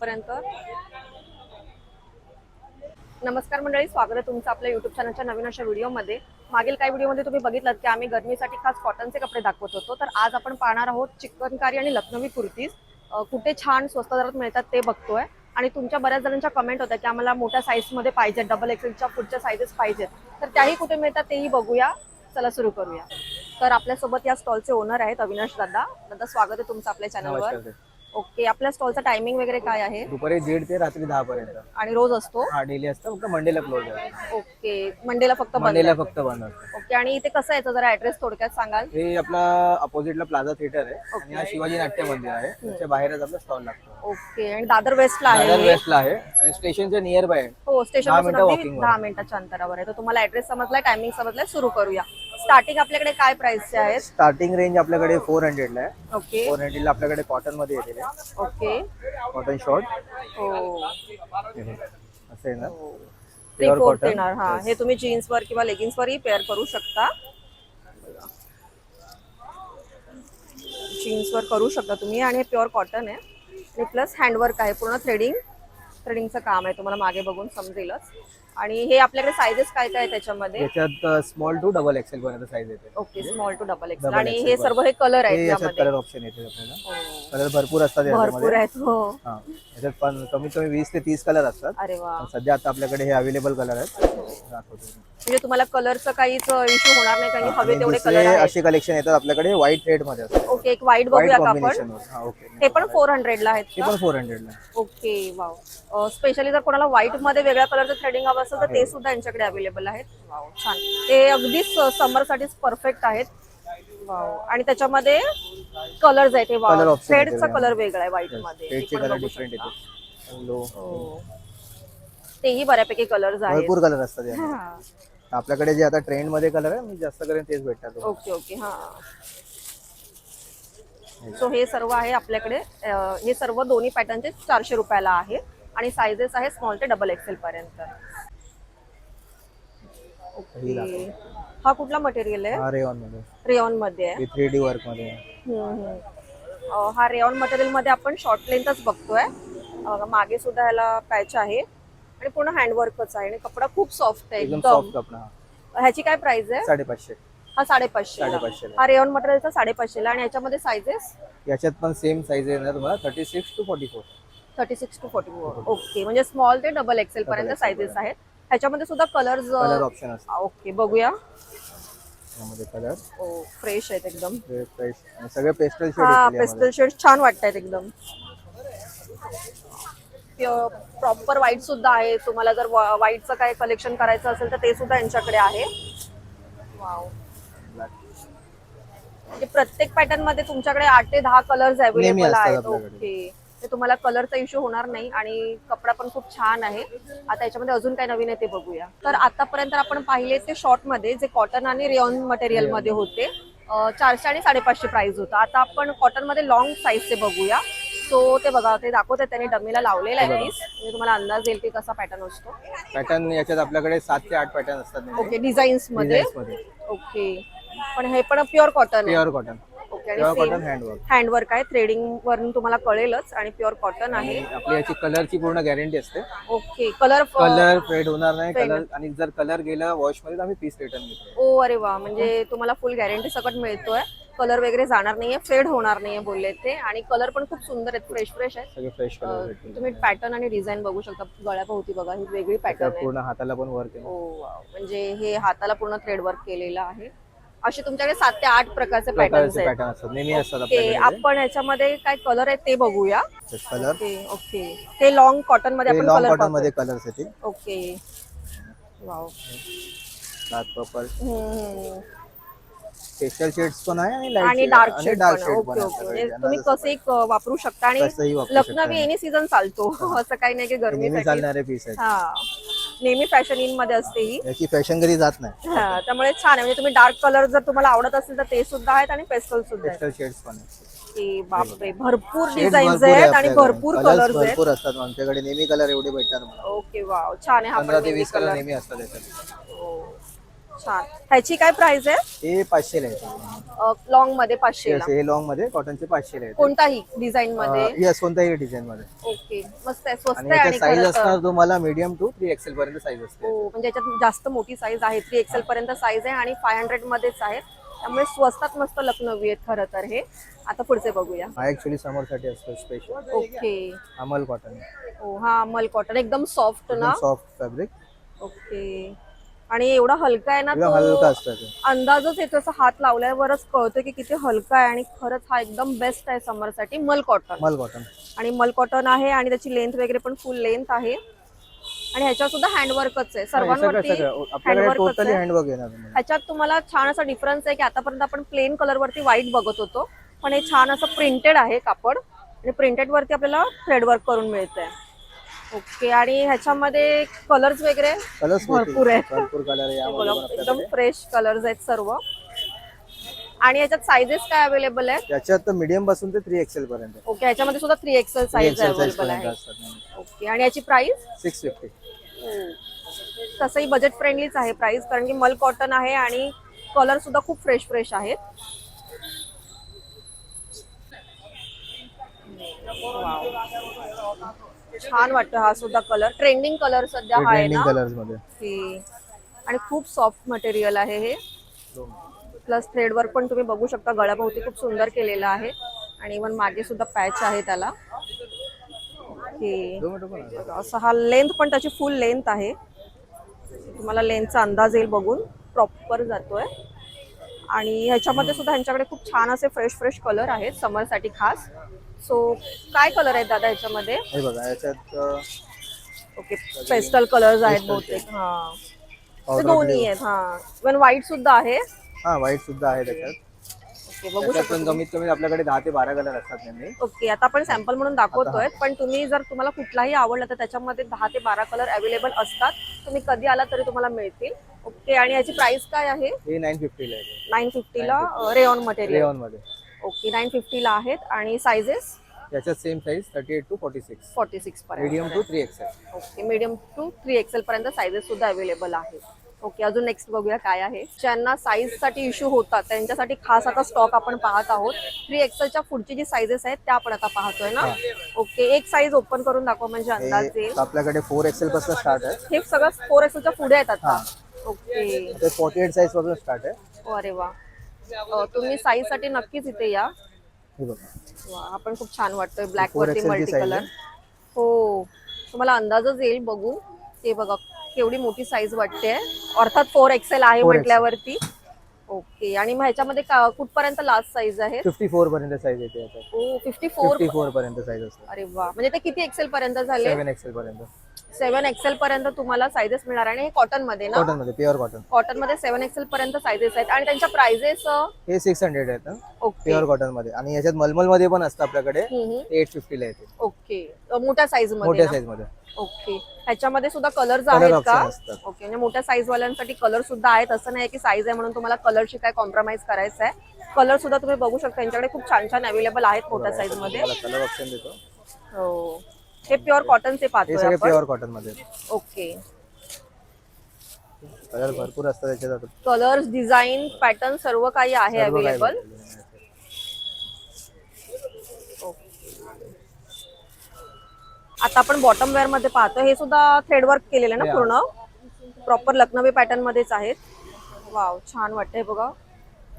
पर्यंत नमस्कार मंडळी स्वागत आहे तुमचं आपल्या युट्यूब चॅनलच्या नवीन अशा व्हिडिओमध्ये. मागील काही व्हिडिओमध्ये तुम्ही बघितलं की आम्ही गरमीसाठी खास कॉटनचे कपडे दाखवत होतो. तर आज आपण पाहणार आहोत चिकनकारी आणि लखनवी कुर्तीज. कुठे छान स्वस्त दरात मिळतात ते बघतोय. आणि तुमच्या बऱ्याच जणांच्या कमेंट होत्या की आम्हाला मोठ्या साईजमध्ये पाहिजेत डबल एक्सेलच्या पुढच्या साईजेस पाहिजेत. तर त्याही कुठे मिळतात तेही बघूया. चला सुरू करूया. तर आपल्यासोबत या स्टॉलचे ओनर आहेत अविनाश दादा. दादा स्वागत आहे तुमचं आपल्या चॅनलवर. ओके आपल्या स्टॉलचा टायमिंग वगैरे काय आहे? दुपारी दीड ते रात्री दहा पर्यंत आणि रोज असतो? हा डेली असतं फक्त मंडेला क्लोज आहे. ओके मंडेला फक्त बंद मंडेला आहे. फक्त बंद असतं. ओके आणि इथे कसं यायचं जरा ऍड्रेस थोडक्यात सांगाल? हे आपला अपोजिटला प्लाझा थिएटर आहे. आणि हा शिवाजी नाट्य मंदिर आहे. त्याच्या बाहेरच आपला स्टॉल लागतो. ओके आणि दादर वेस्टला आहे. दादर हे? वेस्टला आहे. आणि स्टेशनच्या नियर बाय आहे. हो स्टेशन दहा पासून मिनिटं अगदी walking वर. दहा मिनिटाच्या अंतरावर आहे. तर तुम्हाला ऍड्रेस समजलाय टायमिंग समजलाय सुरू करूया. स्टार्टिंग आपल्याकडे काय प्राइसचे आहेत? स्टार्टिंग रेंज आपल्याकडे फोर हंड्रेडला आहे. ओके फोर हंड्रेडला आपल्याकडे कॉटनमध्ये येते ओके कॉटन शॉर्ट हो. असं cotton. येणार हा. हे तुम्ही जीन्स वर किंवा लेगिन्स वरही पेअर करू शकता. जीन्स वर करू शकता तुम्ही आणि हे प्युअर कॉटन आहे. आणि प्लस हँडवर्क आहे पूर्ण थ्रेडिंग थ्रेडिंगचं काम आहे तुम्हाला मागे बघून समजेलच. आणि हे आपल्याकडे सायझेस काय काय आहे त्याच्यामध्ये? याच्यात स्मॉल टू डबल एक्सेल पर्यंत साईज येते. Okay small to double XL Double आणि XL हे सर्व हे कलर आहेत हे त्यामध्ये कलर ऑप्शन येते आपल्याला. हो. कलर भरपूर असतात भरपूर याच्यामध्ये आहेत हो. हा. याच्यात पण कमीत कमी वीस ते तीस कलर असतात. अरे वा. पण सध्या आता आपल्याकडे हे अवेलेबल कलर आहेत. दाखवतो. म्हणजे तुम्हाला कलरचं काहीच इश्यू होणार नाही काही हवे आणि तेवढे दुसरे कलर आहेत. असे कलेक्शन येतात आपल्याकडे व्हाईट रेडमध्ये असतात. ओके एक व्हाईट व्हाईट बघूया का आपण कॉम्बिनेशन हा ओके. हे पण फोर हंड्रेडला आहेत हे का? पण फोर हंड्रेडला ओके वाव. स्पेशली जर कोणाला व्हाईटमध्ये वेगळ्या कलरचं थ्रेडिंग हवं असेल तर ते सुद्धा यांच्याकडे अवेलेबल आहेत. वाव छान. ते अगदीच समर साठीच परफेक्ट आहेत. वाव आणि त्याच्यामध्ये कलर्स आहेत. हे Color वाव option. कलर वेगळा आहे व्हाईटमध्ये. हे रेडचे पण कलर बघू डिफरंट शकता. येते लो हो. तेही बऱ्यापैकी कलर्स आहेत. भरपूर कलर असतात यामध्ये. हा. आपल्याकडे जे आता ट्रेंडमध्ये कलर आहे मी जास्त करून तेच भेटतात. Okay okay. हा. सो हे सर्व आहे आपल्याकडे. अं, हे सर्व दोन्ही पॅटर्नचे चारशे रुपयाला आहे. आणि सायझेस आहे स्मॉल ते डबल एक्सेल पर्यंत. ओके हा कुठला मटेरियल आहे? रेऑनमध्ये रेऑनमध्ये थ्री डी वर्कमध्ये हा रेऑन मटेरियलमध्ये आपण शॉर्ट लेंथच बघतोय. मागे सुद्धा ह्याला पॅच आहे. आणि पूर्ण हँडवर्कच आहे. आणि कपडा खूप सॉफ्ट आहे एकदम एकदम. सॉफ्ट कपडा. ह्याची काय प्राइस आहे? साडेपाचशे. हा साडेपाचशे. हा रेऑन मटेरियलचा साडेपाचशेला. आणि याच्यामध्ये सायझेस याच्यात पण सेम साईज येणार तुम्हाला? Thirty six to forty four thirty six to forty four okay म्हणजे स्मॉल ते डबल एक्सेल पर्यंत. सायझेस आहेत. ह्याच्यामध्ये सुद्धा कलर्स कलर ऑप्शन ओके बघूया. यामध्ये कलर ओ फ्रेश आहेत एकदम. फ्रेश आणि सगळे पेस्टल हा पेस्टल शेड छान वाटतायत एकदम. प्रॉपर व्हाईट सुद्धा आहे. तुम्हाला जर व्हाईटचं काय कलेक्शन करायचं असेल तर ते सुद्धा यांच्याकडे आहे. वाव म्हणजे प्रत्येक पॅटर्नमध्ये तुमच्याकडे आठ ते दहा कलर्स अवेलेबल आहेत. ओके ते तुम्हाला कलरचा इश्यू होणार नाही आणि कपडा पण खूप छान आहे. आता याच्यामध्ये अजून काय नवीन आहे ते बघूया. तर आतापर्यंत आपण पाहिले ते शॉर्टमध्ये जे कॉटन आणि रेऑन मटेरियलमध्ये होते चारशे आणि साडेपाचशे प्राइस होता. आता आपण कॉटनमध्ये लॉंग साईजचे बघूया. सो ते बघा ते दाखवते त्यांनी डमीला लावलेला आहे पीस म्हणजे तुम्हाला अंदाज येईल की कसा पॅटर्न असतो. पॅटर्न याच्यात आपल्याकडे सात ते आठ पॅटर्न असतात. ओके डिझाईन्समध्ये. ओके पण हे पण प्युअर कॉटन प्युअर कॉटन आणि कॉटन हँडवर्क हँडवर्क आहे. थ्रेडिंग वरून तुम्हाला कळेलच आणि प्युअर कॉटन आहे. आपली याची कलरची पूर्ण गॅरंटी असते. ओके कलर कलर फेड होणार नाही Fade. कलर आणि जर कलर गेला वॉशमध्ये तर आम्ही पीस रिटर्न घेतो. ओ अरे वा. म्हणजे तुम्हाला फुल गॅरंटी सकट मिळतोय. कलर वगैरे जाणार नाहीये फेड होणार नाहीये बोलले ते. आणि कलर पण खूप सुंदर आहेत. फ्रेश फ्रेश आहेत. सगळे फ्रेश कलर अं, भेटतील. तुम्ही पॅटर्न आणि डिझाईन बघू शकता. गळ्याभोवती बघा ही वेगळी पॅटर्न आहे. पूर्ण हाताला पण वर्क आहे ओ वाव. म्हणजे हे हाताला पूर्ण थ्रेड वर्क केलेलं आहे. असे तुमच्याकडे सात ते आठ प्रकारचे पॅटर्न असतात. नेहमी असतात ओके आपल्याकडे आपण याच्यामध्ये काय कलर आहेत ते बघूया. कलर ओके ओके हे लॉंग कॉटनमध्ये हे आपण लॉंग कलर कॉटनमध्ये कलर्स येतील okay wow dark purple hmm. Pastel shades पण आहे आणि लाइट आणि डार्क शेड डार्क पण शेड ओके म्हणजे आहे तुम्ही कसंही क- वापरू शकता आणि कसंही वापरू एनी सीझन चालतो असं काही नाही की नेहमी गरमीसाठी चालणारे पीस आहेत. हा. नेहमी फॅशन इनमध्ये असते ही. याची फॅशन कधी जात नाही. हा, त्यामुळे छान आहे. म्हणजे तुम्ही डार्क कलर जर तुम्हाला आवडत असेल तर ते सुद्धा आहेत आणि पेस्टल सुद्धा आहेत. पेस्टल शेड्स पण आहेत. की बापरे भरपूर Shades डिझाईन्स भरपूर आहेत आणि आपल्याकडे. भरपूर Colours कलर्स आहेत. भरपूर असतात. आमच्याकडे नेहमी कलर एवढे भेटतात मला. ओके वाव छान आहे हा पंधरा पण ते वीस कलर कलर नेहमी असतात याच्यात. छान. ह्याची काय प्राइस आहे? हे पाचशे लॉंगमध्ये पाचशेला. हे लॉंगमध्ये कॉटनचे पाचशे कोणताही डिझाईन मध्ये? यस कोणत्याही डिझाईन मध्ये. ओके मस्त आहे. स्वस्त आहे साईज असणार तुम्हाला मीडियम टू थ्री एक्सेल पर्यंत साईज असते. हो म्हणजे याच्यात जास्त मोठी साईज आहे. थ्री एक्सेल पर्यंत साईज आहे आणि फाय हंड्रेड मध्येच आहे. त्यामुळे स्वस्तात मस्त लखनवी आहेत खरं तर हे. आता पुढचे बघूया. हा ऍक्च्युली समरसाठी असतो स्पेशल ओके अमल कॉटन हो हा मल कॉटन एकदम सॉफ्ट ना? सॉफ्ट फॅब्रिक ओके आणि एवढा हलका आहे ना एकदम हलका तो असतं ते. अंदाजच येतो असं हात लावल्यावरच कळतं की किती हलका आहे आणि खरंच हा एकदम बेस्ट आहे समरसाठी मल कॉटन अमल कॉटन आणि मल कॉटन आहे आणि त्याची लेंथ वगैरे पण फुल लेंथ आहे. आणि ह्याच्यावर सुद्धा हँडवर्कच आहे. सगळं सर्वांवरती सगळं. आपल्याकडे हँडवर्कच टोटली आहे. हँडवर्क येणार तुम्हाला. ह्याच्यात तुम्हाला छान असा डिफरन्स आहे की आतापर्यंत आपण प्लेन कलर वरती व्हाईट बघत होतो. पण हे छान असं प्रिंटेड आहे कापड. आणि प्रिंटेड वरती आपल्याला थ्रेडवर्क करून मिळतंय. ओके आणि ह्याच्यामध्ये कलर्स वगैरे? कलर्स भरपूर आहेत. भरपूर कलर एकदम फ्रेश कलर्स आहेत सर्व. आणि याच्यात साईजेस काय अवेलेबल आहेत? याच्यात तर मीडियमपासून ते थ्री एक्सेल पर्यंत. ओके याच्यामध्ये सुद्धा थ्री एक्सेल साईज अवेलेबल आहे. ओके आणि याची प्राइस सिक्स फिफ्टी तसंही बजेट फ्रेंडलीच आहे प्राइस कारण की मल कॉटन आहे आणि कलर सुद्धा खूप फ्रेश फ्रेश आहेत. छान वाटतं हा सुद्धा कलर ट्रेंडिंग कलर सध्या हा आहे ट्रेंडिंग ना? कलर्समध्ये. की आणि खूप सॉफ्ट मटेरियल आहे हे. प्लस थ्रेडवर्क पण तुम्ही बघू शकता. गळ्याभोवती खूप सुंदर केलेलं आहे. आणि इवन मागे सुद्धा पॅच आहे त्याला. असं हा लेंथ पण त्याची फुल लेंथ आहे. तुम्हाला लेंथचा अंदाज येईल बघून. प्रॉपर जातोय. आणि ह्याच्यामध्ये सुद्धा ह्यांच्याकडे खूप छान असे फ्रेश फ्रेश कलर आहेत. समरसाठी खास. सो काय कलर आहेत दादा ह्याच्यामध्ये हे बघा याच्यात अं, ओके पेस्टल कलर्स आहेत बहुतेक हा. ते powder दोन्ही आहेत हा. इवन व्हाईट सुद्धा आहे. हा व्हाईट सुद्धा आहे त्याच्यात. ओके बघू त्याच्यात शकता पण कमीत कमी आपल्याकडे दहा ते बारा कलर असतात ओके आता आपण सॅम्पल म्हणून दाखवतोय पण तुम्ही जर तुम्हाला कुठलाही आवडला तर त्याच्यामध्ये दहा ते बारा कलर अवेलेबल असतात. तुम्ही कधी आला तरी तुम्हाला मिळतील. ओके आणि याची प्राइस काय आहे? हे नाईन फिफ्टीला आहे. नाईन फिफ्टीला रेऑन मटेरियल रेऑनमध्ये. ओके नाईन फिफ्टीला आहेत. आणि सायझेस याच्यात same size thirty eight to forty six forty six पर्यंत medium to three XL okay medium to three XL पर्यंत सायझेस सुद्धा अवेलेबल आहेत. ओके अजून नेक्स्ट बघूया काय आहे. ज्यांना साईजसाठी इश्यू होतात त्यांच्यासाठी खास आता स्टॉक आपण पाहत आहोत. थ्री एक्सेलच्या पुढची जी साईजेस आहेत त्या आपण आता पाहतोय ना? ओके एक साईज ओपन करून दाखवा म्हणजे अंदाज येईल. आपल्याकडे फोर एक्सेल पासून स्टार्ट आहे. हे सगळं फोर एक्सेलच्या पुढे आहेत आता. ओके. ते फोर्टी एट साईजपासून स्टार्ट आहे. अरे वा. तुम्ही साईजसाठी नक्कीच इथे या. हे बघा. वा हा पण खूप छान वाटतोय ब्लॅक वरती मल्टी कलर. हो तुम्हाला अंदाजच येईल बघून ते बघा केवढी मोठी साईज वाटते. अर्थात फोर एक्सेल आहे. म्हटल्यावरती. ओके आणि मग ह्याच्यामध्ये कुठपर्यंत लास्ट साईज आहे? फिफ्टी फोर पर्यंत साईज येते फिफ्टी फोर फिफ्टी फोर पर्यंत साईज असते. अरे वा म्हणजे ते किती एक्सेल पर्यंत झाले? एक्सेल पर्यंत. सेव्हन एक्सेल पर्यंत तुम्हाला साईजेस मिळणार आणि हे कॉटनमध्ये ना? कॉटनमध्ये प्युअर कॉटन कॉटनमध्ये सेव्हन एक्सेल पर्यंत साईजेस आहेत. आणि त्यांच्या प्राइजेस हे सिक्स हंड्रेड आहेत ओके प्युअर कॉटनमध्ये आणि याच्यात मलमलमध्ये पण असतं आपल्याकडे. हम्म. एट फिफ्टीला येते. ओके मोठ्या साईजमध्ये मोठ्या ना? साईजमध्ये. ओके ह्याच्यामध्ये सुद्धा कलर्स Color आहेत option का? असतात. ओके म्हणजे मोठ्या साईज वाल्यांसाठी कलर सुद्धा आहेत. असं नाही की साईज आहे म्हणून तुम्हाला कलरशी काय कॉम्प्रोमाइज करायचं आहे. कलर सुद्धा तुम्ही बघू शकता. यांच्याकडे खूप छान छान अवेलेबल आहेत मोठ्या साईजमध्ये. कलर ऑप्शन देतो. हो. हे प्युअर कॉटनचे हे पाहतोय सगळे आपण. प्युअर कॉटनमध्ये. ओके कलर भरपूर असतात त्याच्यात कलर्स डिझाईन पॅटर्न सर्व काही आहे सर्व काही अवेलेबल आहे. आता आपण बॉटम वेअरमध्ये पाहतो हे सुद्धा थ्रेडवर्क केलेलं आहे ना. पूर्ण? प्रॉपर लखनवी पॅटर्न मध्येच आहेत. वाव छान वाटतंय बघा.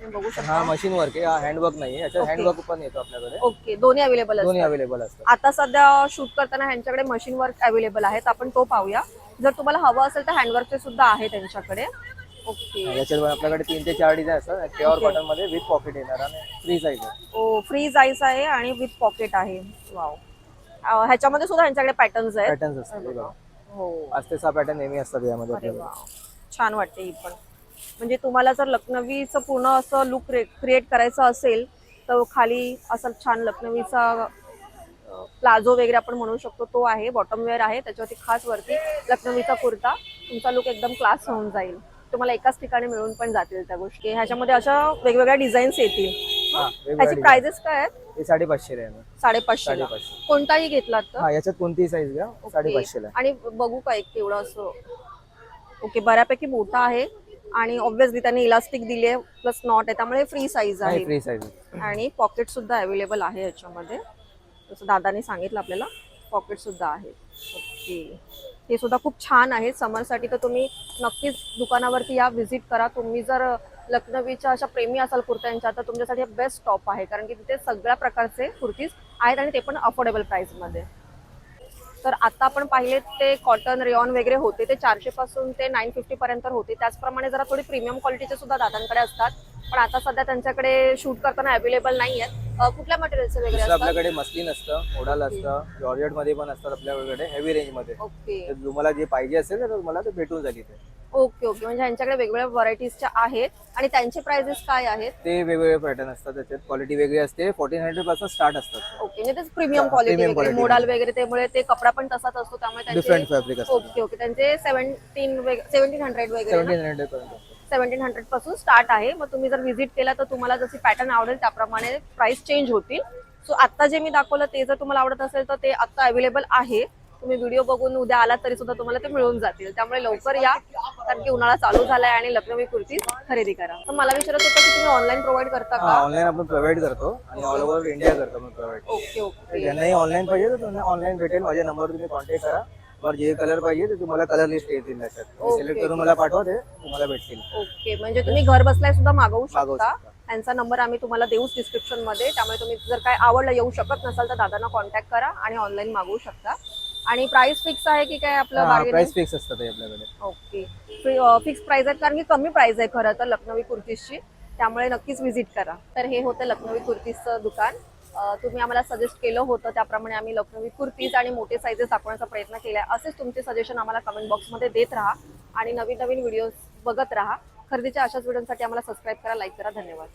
तुम्ही बघू शकता. हा मशीन वर्क आहे. हा हँडवर्क नाही याच्यात Okay. हँडवर्क पण येतो आपल्याकडे. ओके दोन्ही अवेलेबल दोन्ही असतात. अवेलेबल असतात. आता सध्या शूट करताना ह्यांच्याकडे मशीन वर्क अवेलेबल आहेत. आपण तो पाहूया. जर तुम्हाला हवं असेल तर हँडवर्कचे सुद्धा आहे त्यांच्याकडे ओके याच्यात आपल्याकडे तीन ते चार डिझाईन असतात. प्युअर कॉटनमध्ये विथ पॉकेट येणार आणि फ्री साईज आहे. ओ फ्री जाईस आहे आणि विथ पॉकेट आहे. वाव अं, ह्याच्यामध्ये सुद्धा ह्यांच्याकडे पॅटर्न्स आहेत. पॅटर्न्स असतात. हे बघा. हो. पाच ते सहा पॅटर्न नेहमी असतात यामध्ये अरे आपल्याकडे. वा छान वाटते ही पण. म्हणजे तुम्हाला जर लखनवीचं पूर्ण असं लुक क्रिएट करायचं असेल तर खाली असं छान लखनवीचा प्लाझो वगैरे आपण म्हणू शकतो तो आहे बॉटम वेअर आहे. त्याच्यावरती खास वरती लखनवीचा कुर्ता तुमचा लुक एकदम क्लास होऊन जाईल. तुम्हाला एकाच ठिकाणी मिळून पण जातील त्या गोष्टी. ह्याच्यामध्ये अशा वेगवेगळ्या डिझाईन्स येतील. हा, ह्याची प्राइजेस काय आहेत? साडेपाचशे साडेपाचशे. कोणताही तर? हा याच्यात कोणतीही साईज घ्या. साडेपाचशे आणि बघू का एक तेवढं असं. ओके बऱ्यापैकी मोठा आहे. आणि ऑब्व्हियसली त्यांनी इलास्टिक दिले प्लस नॉट आहे त्यामुळे फ्री साईज आहे. फ्री साईज आणि पॉकेट सुद्धा अवेलेबल आहे याच्यामध्ये. जसं दादानी सांगितलं आपल्याला पॉकेट सुद्धा आहे. ओके हे सुद्धा खूप छान आहे. समरसाठी तर तुम्ही नक्कीच दुकानावरती या व्हिजिट करा. तुम्ही जर लखनवीच्या अशा प्रेमी असाल कुर्त्यांच्या तर तुमच्यासाठी बेस्ट टॉप आहे. कारण की तिथे सगळ्या प्रकारचे कुर्तीज आहेत आणि ते पण अफोर्डेबल प्राइसमध्ये तर आता आपण पाहिले ते कॉटन रेऑन वगैरे होते ते चारशे पासून ते नाईन फिफ्टी पर्यंत होते. त्याचप्रमाणे जरा थोडी प्रीमियम क्वालिटीचे सुद्धा दादांकडे असतात. पण आता सध्या त्यांच्याकडे शूट करताना अवेलेबल नाही आहेत कुठल्या मटेरियलचे वगैरे दुसरं असतात आपल्याकडे मस्लिन असतं मोडाल असतं जॉर्जेटमध्ये पण असतात आपल्याकडे हेवी रेंजमध्ये. ओके. तर तुम्हाला जे पाहिजे असेल तर तुम्हाला ते भेटून जाईल इथे. Okay okay. म्हणजे यांच्याकडे वेगवेगळ्या व्हरायटीजच्या आहेत. आणि त्यांचे प्राइजेस काय आहेत? ते वेगवेगळे पॅटर्न असतात त्याच्यात. क्वालिटी वेगळी असते. फोर्टीन हंड्रेडपासून स्टार्ट असतात. ओके म्हणजे प्रीमियम हा, क्वालिटी premium वगैरे. quality. मोडाल मध्ये. वगैरे त्यामुळे ते कपडा पण तसाच असतो त्यामुळे डिफरंट त्यांचे फॅब्रिक असतात. Okay okay. त्यांचे सेव्हन्टीन सेव्हन्टीन हंड्रेड वगैरे सेव्हन्टीन हंड्रेड पर्यंत असतात. सेव्हन्टीन हंड्रेडपासून स्टार्ट आहे. मग तुम्ही जर व्हिजिट केला तर तुम्हाला जशी पॅटर्न आवडेल त्याप्रमाणे प्राइस चेंज होतील. सो आता जे मी दाखवलं ते जर तुम्हाला आवडत असेल तर ते आता अवेलेबल आहे. तुम्ही व्हिडिओ बघून उद्या आलात तरी सुद्धा तुम्हाला ते मिळून जातील. त्यामुळे लवकर या. कारण की उन्हाळा चालू झालाय आणि लखनवी कुर्ती खरेदी करा. तर मला विचारत होतं की तुम्ही ऑनलाईन प्रोव्हाइड करता का? ऑनलाईन आपण प्रोव्हाइड करतो. आणि ऑल ओव्हर इंडिया करतो आपण प्रोव्हाइड ओके ओके ज्यांनाही ऑनलाईन पाहिजे तर त्यांना ऑनलाईन भेटेल माझ्या नंबरवर तुम्ही कॉन्टॅक्ट करा. और जे कलर पाहिजे ते तुम्हाला कलर लिस्ट येतील त्याच्यात. Okay. सिलेक्ट करून मला पाठवा ते तुम्हाला भेटतील. ओके. म्हणजे तुम्ही घर बसल्या सुद्धा मागवू मागवू शकता. शकता. त्यांचा नंबर आम्ही तुम्हाला देऊच डिस्क्रिप्शनमध्ये. त्यामुळे तुम्ही जर काय आवडलं येऊ शकत नसाल तर दादांना कॉन्टॅक्ट करा आणि ऑनलाईन मागवू शकता. आणि प्राइस फिक्स आहे की काय आपलं प्राइस बार्गेनिंग फिक्स असतात हे आपल्याकडे. ओके. फिक्स प्राइस आहे कारण की कमी प्राइस आहे खरं तर लखनवी कुर्तीजची. त्यामुळे नक्कीच व्हिजिट करा. तर हे होतं लखनवी कुर्तीजचं दुकान. तुम्ही आम्हाला सजेस्ट केलं होतं त्याप्रमाणे आम्ही लखनवी कुर्तीज आणि मोठे साईजेस दाखवण्याचा प्रयत्न केला आहे असेच तुमचे सजेशन आम्हाला कमेंट बॉक्समध्ये देत राहा आणि नवीन नवीन व्हिडिओज बघत राहा. खरेदीच्या अशाच व्हिडिओसाठी आम्हाला सबस्क्राईब करा लाईक करा. धन्यवाद.